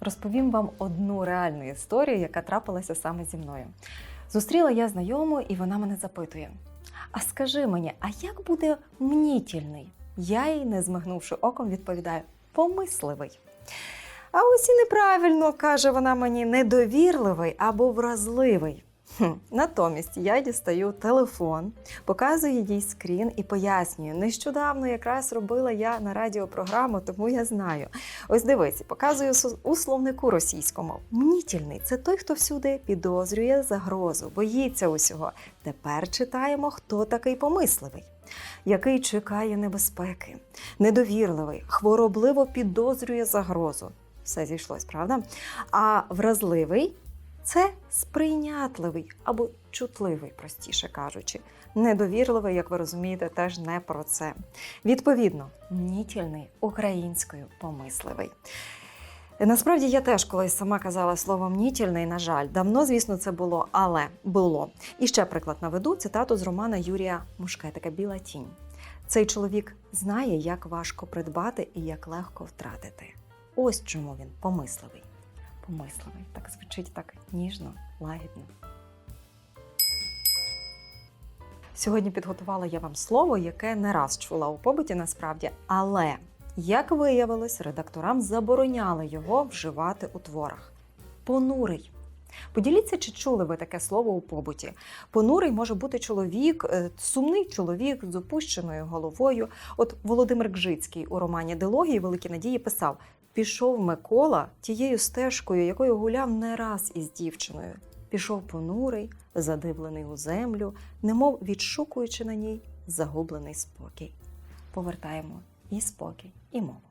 розповім вам одну реальну історію, яка трапилася саме зі мною. Зустріла я знайому, і вона мене запитує: А скажи мені, а як буде мнітільний? Я їй, не змигнувши оком, відповідаю: помисливий. А ось і неправильно, каже вона мені, недовірливий або вразливий. Натомість я дістаю телефон, показую їй скрін і пояснюю. Нещодавно якраз робила я на радіопрограму, тому я знаю. Ось дивись, показую у словнику російському. Мнітільний це той, хто всюди підозрює загрозу, боїться усього. Тепер читаємо, хто такий помисливий. Який чекає небезпеки, недовірливий, хворобливо підозрює загрозу. Все зійшлось, правда? А вразливий це сприйнятливий або чутливий, простіше кажучи. Недовірливий, як ви розумієте, теж не про це. Відповідно, мнітільний українською помисливий. Насправді я теж колись сама казала слово мнітільний, на жаль, давно, звісно, це було, але було. І ще приклад наведу цитату з романа Юрія Мушкетика Біла тінь. Цей чоловік знає, як важко придбати і як легко втратити. Ось чому він помисливий. Помисливий. Так звучить так ніжно, лагідно. Сьогодні підготувала я вам слово, яке не раз чула у побуті насправді, але, як виявилось, редакторам забороняли його вживати у творах. Понурий. Поділіться, чи чули ви таке слово у побуті. Понурий може бути чоловік, е, сумний чоловік з опущеною головою. От Володимир Гжицький у романі Дилогії Великі надії писав: пішов Микола тією стежкою, якою гуляв не раз із дівчиною. Пішов понурий, задивлений у землю, немов відшукуючи на ній загублений спокій. Повертаємо і спокій, і мову.